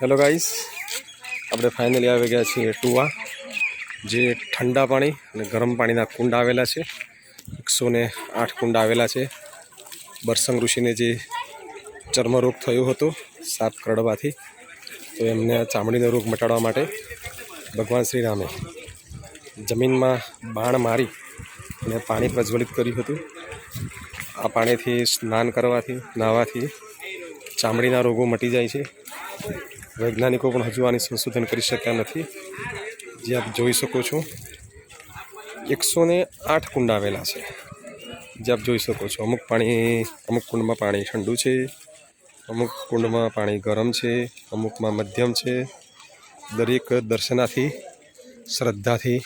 Hello guys આપણે finally આવી ગયા છીએ ટુવા, જે ઠંડા પાણી અને ગરમ પાણીના કુંડ આવેલા છે. એકસો ને આઠ કુંડ આવેલા છે. બરસંગ ઋષિને જે ચર્મરોગ થયો હતો સાપ કરડવાથી, તો એમને ચામડીનો રોગ મટાડવા માટે ભગવાન શ્રી રામે જમીનમાં બાણ મારી અને પાણી પ્રજ્વલિત કર્યું હતું. આ પાણીથી સ્નાન કરવાથી, નાહવાથી ચામડીના રોગો મટી જાય છે. વૈજ્ઞાનિકો પણ હજુ આની સંશોધન કરી શક્યા નથી. જે આપ જોઈ શકો છો એકસો ને આઠ કુંડ આવેલા છે. જે આપ જોઈ શકો છો, અમુક પાણી, અમુક કુંડમાં પાણી ઠંડુ છે, અમુક કુંડમાં પાણી ગરમ છે, અમુકમાં મધ્યમ છે. દરેક દર્શનાથી, શ્રદ્ધાથી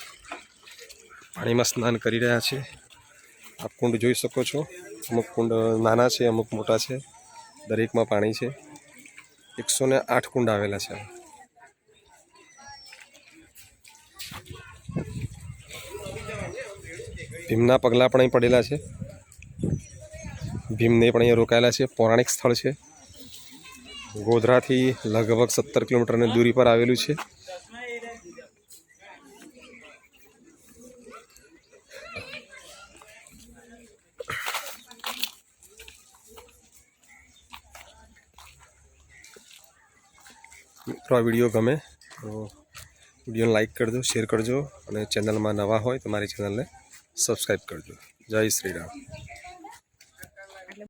પાણીમાં સ્નાન કરી રહ્યા છે. આપ કુંડ જોઈ શકો છો, અમુક કુંડ નાના છે, અમુક મોટા છે, દરેકમાં પાણી છે. એકસો ને આઠ કુંડ આવેલા છે. ભીમના પગલાં પણ અહીં પડેલા છે. ભીમને પણ અહીંયા રોકાયેલા છે. પૌરાણિક સ્થળ છે. ગોધરાથી લગભગ સત્તર કિલોમીટરની દૂરી પર આવેલું છે. મિત્રો આ વીડિયો ગમે, તો વિડીયોને લાઈક કરજો શેર કરજો અને ચેનલમાં નવા હોય તો મારી ચેનલને સબસ્ક્રાઈબ કરજો. જય શ્રી રામ.